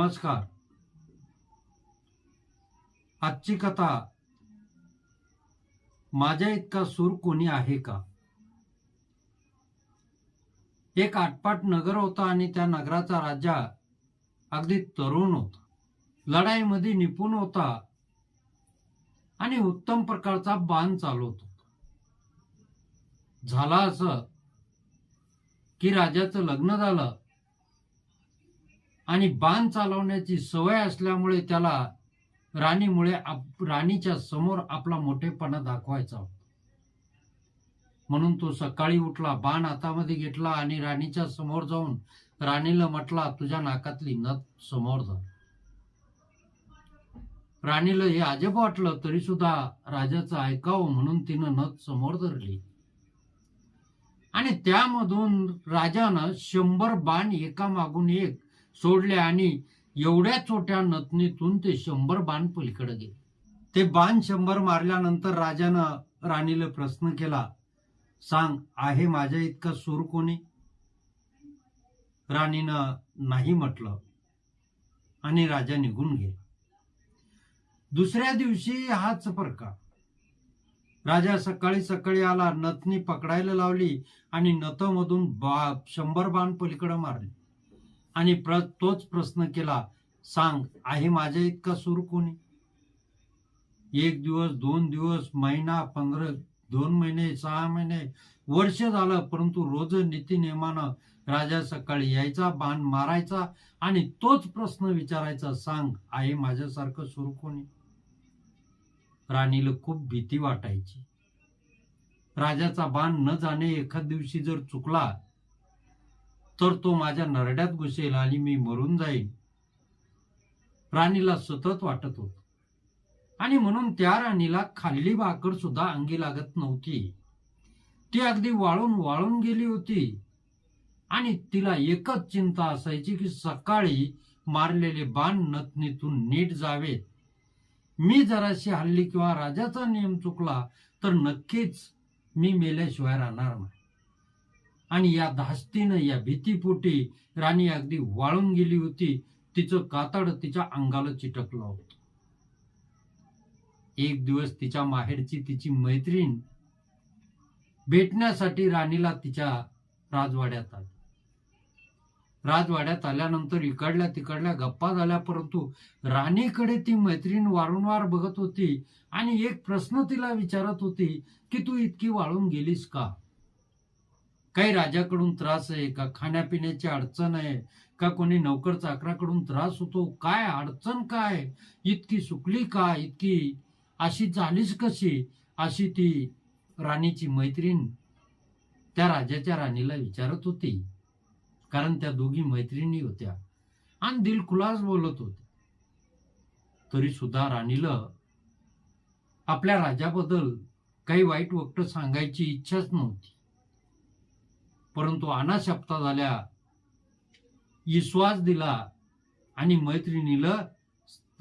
नमस्कार. आजची कथा माझ्या इतका सूर कोणी आहे का? एक आटपाट नगर होता आणि त्या नगराचा राजा अगदी तरुण होता. लढाईमध्ये निपुण होता आणि उत्तम प्रकारचा बाण चालवत होता. झाला असं की राजाचं लग्न झालं आणि बाण चालवण्याची सवय असल्यामुळे त्याला राणीमुळे आप- राणीच्या समोर आपला मोठेपणा दाखवायचा होता. म्हणून तो सकाळी उठला बाण हातामध्ये घेतला आणि राणीच्या समोर जाऊन राणीला म्हटला तुझ्या नाकातली नथ समोर जा राणीला हे अजब वाटलं तरी सुद्धा राजाचं ऐकावं म्हणून तिनं नथ समोर धरली. आणि त्यामधून राजानं शंभर बाण एका मागून एक सोडले आणि एवढ्या छोट्या नथनीतून ते शंभर बाण पलीकडे गेले. ते बाण शंभर मारल्यानंतर राजानं राणीला प्रश्न केला सांग आहे माझ्या इतका सूर कोणी? राणीनं नाही म्हटलं आणि राजा निघून गेला. दुसऱ्या दिवशी हाच प्रकार राजा सकाळी सकाळी आला नथनी पकडायला लावली आणि नथमधून बा शंभर बाण पलीकडे मारले. आणि प्र तोच प्रश्न केला सांग आहे माझ्या इतका सूर कोणी? एक दिवस दोन दिवस महिना पंधरा दोन महिने सहा महिने वर्ष झालं परंतु रोज नीतीनियमानं राजा सकाळी यायचा बाण मारायचा आणि तोच प्रश्न विचारायचा सांग आहे माझ्यासारखं सुरू कोणी? राणीला खूप भीती वाटायची. राजाचा बाण न जाणे एखाद दिवशी जर चुकला तर तो माझ्या नरड्यात घुसेल आणि मी मरून जाईन. राणीला सतत वाटत होत. आणि म्हणून त्या राणीला खाल्ली भाकर सुद्धा अंगी लागत नव्हती. ती अगदी वाळून वाळून गेली होती. आणि तिला एकच चिंता असायची की सकाळी मारलेले बाण नथनीतून नीट जावेत मी जराशी हल्ली किंवा राजाचा नियम चुकला तर नक्कीच मी मेल्याशिवाय राहणार नाही. आणि या धास्तीनं या भीतीपोटी राणी अगदी वाळून गेली होती. तिचं कातड तिच्या अंगाला चिटकलं होतं. एक दिवस तिच्या माहेरची तिची मैत्रीण भेटण्यासाठी राणीला तिच्या राजवाड्यात आली. राजवाड्यात आल्यानंतर इकडल्या तिकडल्या गप्पा झाल्या परंतु राणीकडे ती मैत्रीण वारंवार बघत होती आणि एक प्रश्न तिला विचारत होती की तू इतकी वाळून गेलीस का? काही राजाकडून त्रास आहे का खाण्यापिण्याची अडचण आहे का कोणी नोकर चाकराकडून त्रास होतो काय अडचण काय इतकी सुकली का इतकी अशी झालीच कशी अशी ती राणीची मैत्रीण त्या राजाच्या राणीला विचारत होती. कारण त्या दोघी मैत्रिणी होत्या. आणि दिलखुलास बोलत होते. तरी सुद्धा राणीला आपल्या राजाबद्दल काही वाईट वक्त सांगायची इच्छाच नव्हती. परंतु अनाशप्ता झाल्या. विश्वास दिला आणि मैत्रिणीला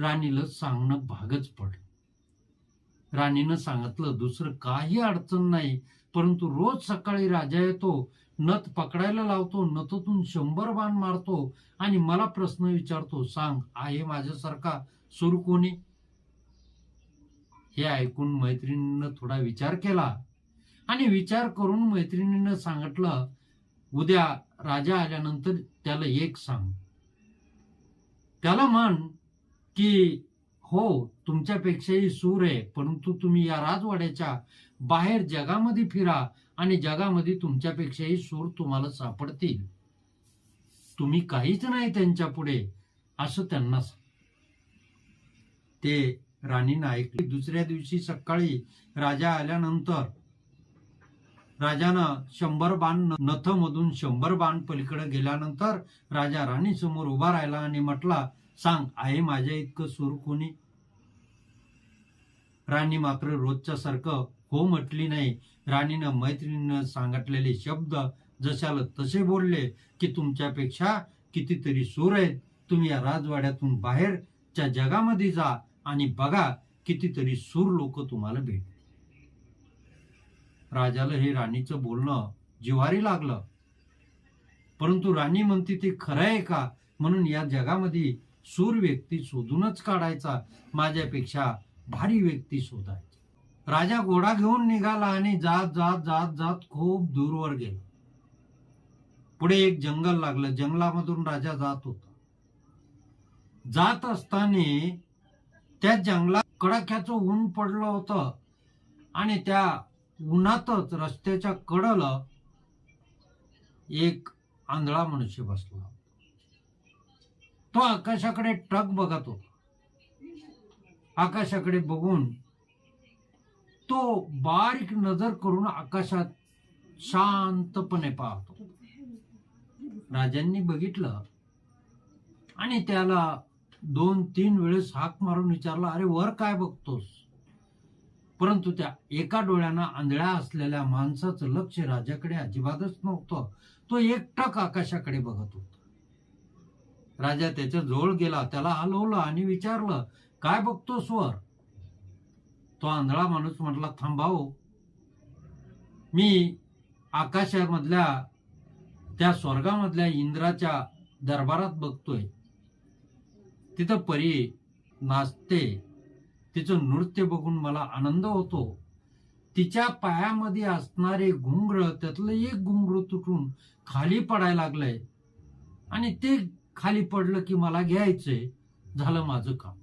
राणीला सांगणं भागच पडलं. राणीनं सांगितलं दुसरं काही अडचण नाही परंतु रोज सकाळी राजा येतो नथ पकडायला लावतो नथतून शंभर बाण मारतो आणि मला प्रश्न विचारतो सांग आहे माझ्यासारखा सुरू कोणी? हे ऐकून मैत्रिणीनं थोडा विचार केला आणि विचार करून मैत्रिणीनं सांगितलं उद्या राजा आल्यानंतर त्याला एक सांग. त्याला म्हण की हो तुमच्यापेक्षाही सूर आहे परंतु तुम्ही या राजवाड्याच्या बाहेर जगामध्ये फिरा आणि जगामध्ये तुमच्यापेक्षाही सूर तुम्हाला सापडतील. तुम्ही काहीच नाही त्यांच्या पुढे असं त्यांना सांग. ते राणीनं ऐकले. दुसऱ्या दिवशी सकाळी राजा आल्यानंतर राजानं शंभर बाण नथमधून शंभर बाण पलीकडे गेल्यानंतर राजा राणी समोर उभा राहिला आणि म्हटला सांग आहे माझ्या इतकं सूर कोणी? राणी मात्र रोजच्या सारखं हो म्हटली नाही. राणीनं मैत्रिणीनं सांगितलेले शब्द जशाला तसे बोलले की तुमच्यापेक्षा कितीतरी सूर आहेत. तुम्ही या राजवाड्यातून बाहेरच्या जगामध्ये जा आणि बघा कितीतरी सूर लोक तुम्हाला भेट राजाला हे राणीचं बोलणं जिवारी लागलं. परंतु राणी म्हणते ते खरं आहे का? म्हणून या जगामध्ये सूर व्यक्ती शोधूनच काढायचा माझ्यापेक्षा भारी व्यक्ती शोधायची. राजा घोडा घेऊन निघाला आणि जात जात जात जात खूप दूरवर गेला. पुढे एक जंगल लागलं. जंगलामधून राजा जात होता. जात असताना त्या जंगलात कडाक्याचं ऊन पडलं होतं आणि त्या उन्हातच रस्त्याच्या कडाला एक आंधळा मनुष्य बसला. तो आकाशाकडे टक बघत होता. आकाशाकडे बघून तो बारीक नजर करून आकाशात शांतपणे पाहतो राजांनी बघितलं आणि त्याला दोन तीन वेळेस हाक मारून विचारला अरे वर काय बघतोस? परंतु त्या एका डोळ्यानं आंधळ्या असलेल्या माणसाचं लक्ष राजाकडे अजिबातच नव्हतं. तो एकटक आकाशाकडे बघत होता. राजा त्याच्याजवळ गेला त्याला हलवलं आणि विचारलं काय बघतो स्वर? तो आंधळा माणूस म्हटला थांबाव. मी आकाशामधल्या त्या स्वर्गामधल्या इंद्राच्या दरबारात बघतोय. तिथं परी नाचते. तिचं नृत्य बघून मला आनंद होतो. तिच्या पायामध्ये असणारे घुंगर त्यातलं एक घुंगर तुटून खाली पडायला लागलंय. आणि ते खाली पडलं की मला घ्यायचंय. झालं माझं काम.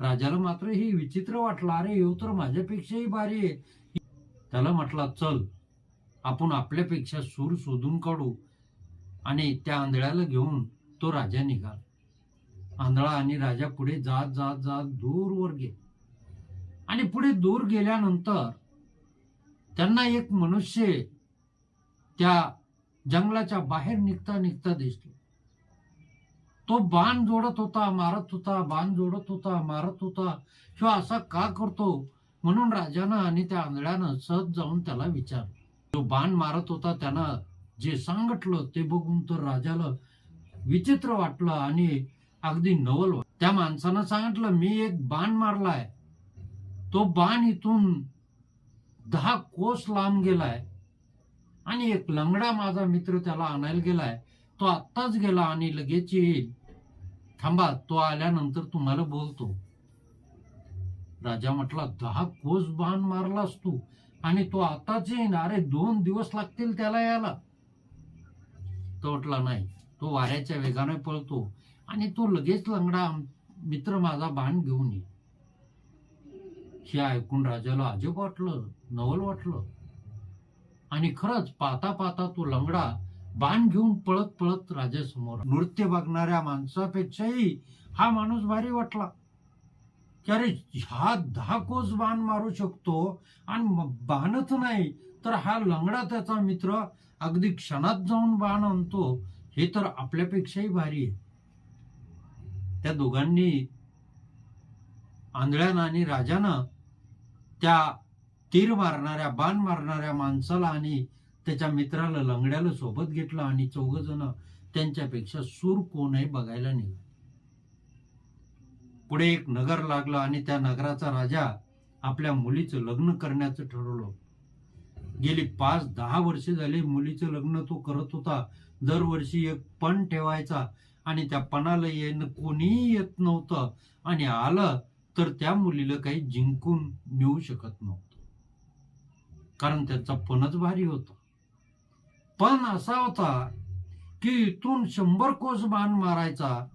राजाला मात्र हे विचित्र वाटलं. अरे येऊ तर माझ्यापेक्षाही भारी आहे. त्याला म्हटला चल आपण आपल्यापेक्षा सूर शोधून काढू आणि त्या आंधळ्याला घेऊन तो राजा निघाला. आंधळा आणि राजा पुढे जात जात जात दूरवर गेले. आणि पुढे दूर गेल्यानंतर त्यांना एक मनुष्य त्या जंगलाच्या बाहेर निघता निघता दिसला. तो बाण जोडत होता मारत होता बाण जोडत होता मारत होता. किंवा असा का करतो? म्हणून राजानं आणि त्या आंधळ्यानं सहज जाऊन त्याला विचारलं. जो बाण मारत होता त्यानं जे सांगितलं ते बघून तर राजाला विचित्र वाटलं आणि अगदी नवल त्या माणसानं सांगितलं मी एक बाण मारलाय. तो बाण इथून दहा कोस लांब गेलाय आणि एक लंगडा माझा मित्र त्याला आणायला गेलाय. तो आत्ताच गेला आणि लगेच येईल. थांबा तो आल्यानंतर तुम्हाला बोलतो. राजा म्हटला दहा कोस बाण मारलास तू आणि तो आताच येईन. अरे दोन दिवस लागतील त्याला यायला. तो म्हटला नाही तो वाऱ्याच्या वेगाने पळतो. आणि तो लगेच लंगडा मित्र माझा बाण घेऊन ये. हे ऐकून राजाला अजब वाटलं नवल वाटलं. आणि खरंच पाहता पाहता तो लंगडा बाण घेऊन पळत पळत राजासमोर नृत्य बघणाऱ्या माणसापेक्षाही हा माणूस भारी वाटला. की अरे हा दहा कोस बाण मारू शकतो आणि बाणच नाही तर हा लंगडा त्याचा मित्र अगदी क्षणात जाऊन बाण आणतो हे तर आपल्यापेक्षाही भारी आहे. त्या दोघांनी आंधळ्यानं आणि राजानं त्या तीर मारणाऱ्या बाण मारणाऱ्या माणसाला आणि त्याच्या मित्राला लंगड्याला सोबत घेतलं आणि चौघ जण त्यांच्यापेक्षा सूर कोण आहे बघायला निघाले. पुढे एक नगर लागलं आणि त्या नगराचा राजा आपल्या मुलीचं लग्न करण्याचं ठरवलं. गेली पाच दहा वर्ष झाली मुलीचं लग्न तो करत होता. दरवर्षी एक पण ठेवायचा. आणि त्या पणाला येणं कोणीही येत नव्हतं. आणि आलं तर त्या मुलीला काही जिंकून नेऊ शकत नव्हतं. कारण त्याचा पणच भारी होता. पण असा होता की इथून शंभर कोस बाण मारायचा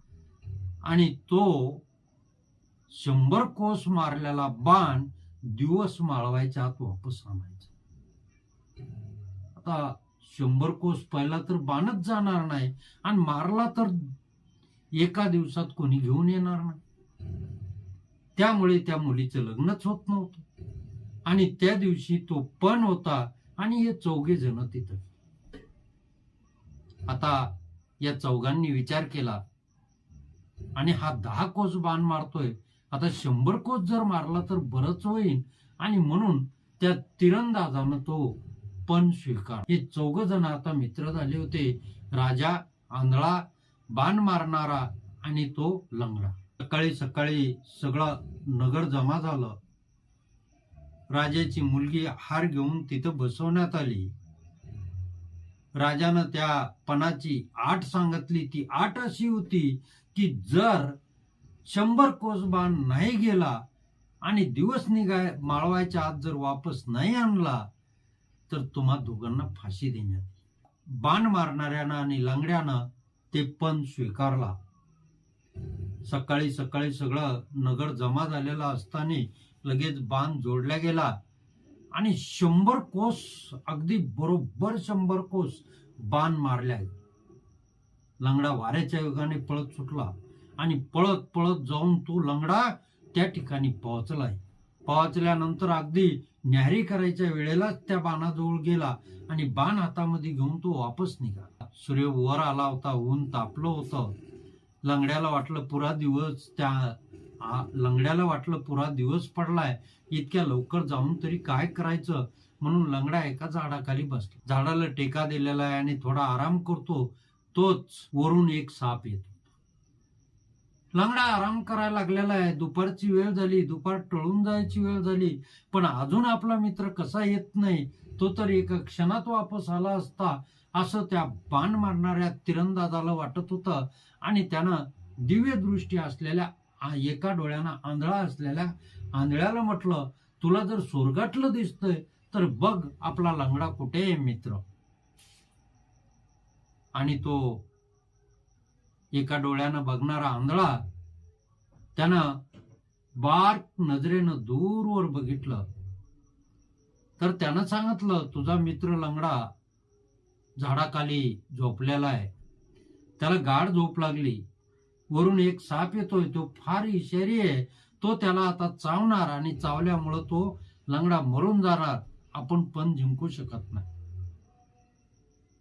आणि तो शंभर कोस मारलेला बाण दिवस माळवायच्या आत वापस आणायचा. आता शंभर कोस पहिला तर बाणच जाणार नाही आणि मारला तर एका दिवसात कोणी घेऊन येणार नाही. त्यामुळे त्या मुलीचं लग्नच होत नव्हतं. आणि त्या दिवशी तो पण होता आणि हे चौघे जण तिथं. आता या चौघांनी विचार केला. आणि हा दहा कोस बाण मारतोय. आता शंभर कोस जर मारला तर बरंच होईल आणि म्हणून त्या तिरंदाजानं तो पण स्वीकार. हे चौघ जण आता मित्र झाले होते. राजा आंधळा बाण मारणारा आणि तो लंगडा. सकाळी सकाळी सगळं नगर जमा झालं. राजाची मुलगी हार घेऊन तिथं बसवण्यात आली. राजानं त्या पणाची आठ सांगितली. ती आठ अशी होती की जर शंभर कोस बाण नाही गेला आणि दिवस निघाय माळवायच्या आत जर वापस नाही आणला तर तुम्हा दोघांना फाशी देण्यात बाण मारणाऱ्यानं आणि लंगड्यानं ते पण स्वीकारला. सकाळी सकाळी सगळं नगर जमा झालेलं असताना लगेच बाण जोडला गेला. आणि शंभर कोस अगदी बरोबर शंभर कोस बाण मारल्या लंगडा वाऱ्याच्या योगाने पळत सुटला आणि पळत पळत जाऊन तो लंगडा त्या ठिकाणी पोहोचलाय. पोहोचल्यानंतर अगदी न्याहारी करायच्या वेळेलाच त्या बाणाजवळ गेला आणि बाण हातामध्ये घेऊन तो वापस निघाला. सूर्य वर आला होता ऊन तापलं होतं. लंगड्याला वाटलं पुरा दिवस त्या लंगड्याला वाटलं पुरा दिवस पडलाय. इतक्या लवकर जाऊन तरी काय करायचं? म्हणून लंगडा एका झाडाखाली बसला. झाडाला टेका दिलेला आहे आणि थोडा आराम करतो. तोच वरून एक साप येतो. लंगडा आराम करायला लागलेला आहे. दुपारची वेळ झाली दुपार टळून जायची वेळ झाली. पण अजून आपला मित्र कसा येत नाही तो तर एका क्षणात वापस आला असता असं त्या बाण मारणाऱ्या तिरंदाजाला वाटत होतं. आणि त्यानं दिव्य दृष्टी असलेल्या एका डोळ्यानं आंधळा असलेल्या आंधळ्याला म्हटलं तुला जर स्वर्गातलं दिसतंय तर बघ आपला लंगडा कुठे आहे मित्र? आणि तो एका डोळ्यानं बघणारा आंधळा त्यानं बार्क नजरेनं दूरवर बघितलं. तर त्यानं सांगितलं तुझा मित्र लंगडा झाडाखाली झोपलेला आहे. त्याला गाढ झोप लागली. वरून एक साप येतोय तो फार इशारी आहे. तो त्याला आता चावणार आणि चावल्यामुळं तो लंगडा मरून जाणार. आपण पण जिंकू शकत नाही.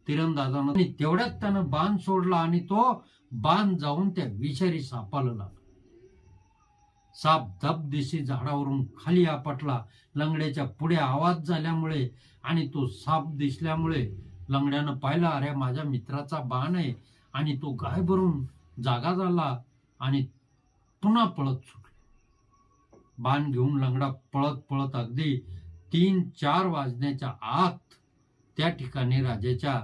तिरंदाजानं तेवढ्यात त्यानं बाण सोडला आणि तो बाण जाऊन त्या विषारी सापाला लागला साप धब दिशी झाडावरून खाली आपटला. लंगड्याच्या पुढे आवाज झाल्यामुळे आणि तो साप दिसल्यामुळे लंगड्यानं पाहिलं अरे माझ्या मित्राचा बाण आहे. आणि तो गाय भरून जागा झाला आणि पुन्हा पळत सुटला. बाण घेऊन लंगडा पळत पळत अगदी तीन चार वाजण्याच्या आत त्या ठिकाणी राजाच्या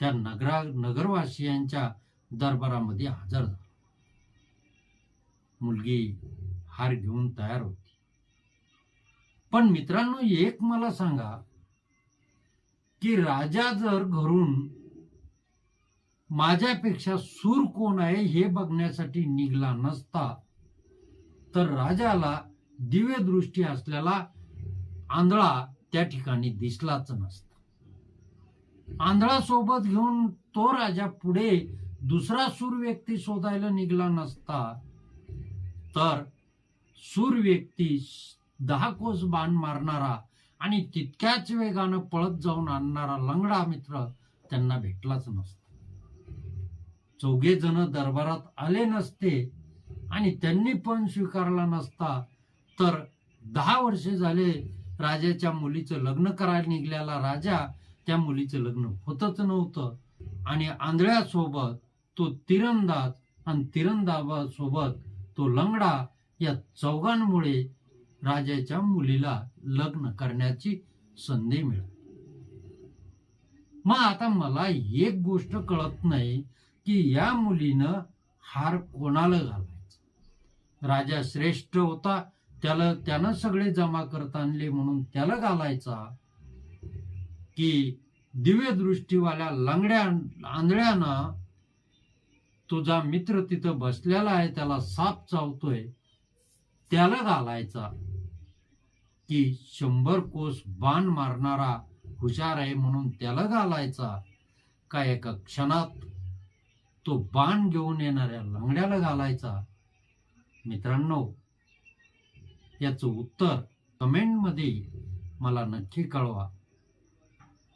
त्या नगरा नगरवासियांच्या दरबारामध्ये हजर झाला. मुलगी हार घेऊन तयार होती. पण मित्रांनो एक मला सांगा की राजा जर घरून माझ्यापेक्षा सूर कोण आहे हे बघण्यासाठी निघला नसता तर राजाला दिव्य दृष्टी असलेला आंधळा त्या ठिकाणी दिसलाच नसता. आंधळा सोबत घेऊन तो राजा पुढे दुसरा सूर व्यक्ती शोधायला निघला नसता तर सूर व्यक्ती दहा कोस बाण मारणारा आणि तितक्याच वेगानं पळत जाऊन आणणारा लंगडा मित्र त्यांना भेटलाच नसता. चौघे जण दरबारात आले नसते आणि त्यांनी पण स्वीकारला नसता तर दहा वर्षे झाले राजाच्या मुलीचं लग्न करायला निघालेला राजा त्या मुलीचं लग्न होतच नव्हतं आणि आंधळ्यासोबत तो तिरंदाज आणि तिरंदाबासोबत तो लंगडा या चौघांमुळे राजाच्या मुलीला लग्न करण्याची संधी मिळाली. मग आता मला एक गोष्ट कळत नाही की या मुलीनं हार कोणाला घालायचा? राजा श्रेष्ठ होता त्याला त्यानं सगळे जमा करत आणले म्हणून त्याला घालायचा? की दिव्यदृष्टीवाल्या लंगड्या आंधळ्यानं तुझा मित्र तिथं बसलेला आहे त्याला साप चावतोय. त्याला घालायचा. की शंभर कोस बाण मारणारा हुशार आहे म्हणून त्याला घालायचा. का एका क्षणात तो बाण घेऊन येणाऱ्या लंगड्याला घालायचा? मित्रांनो याचं उत्तर कमेंटमध्ये मला नक्की कळवा.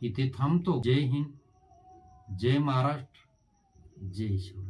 इथे थांबतो. जय हिंद. जय महाराष्ट्र. जय शिव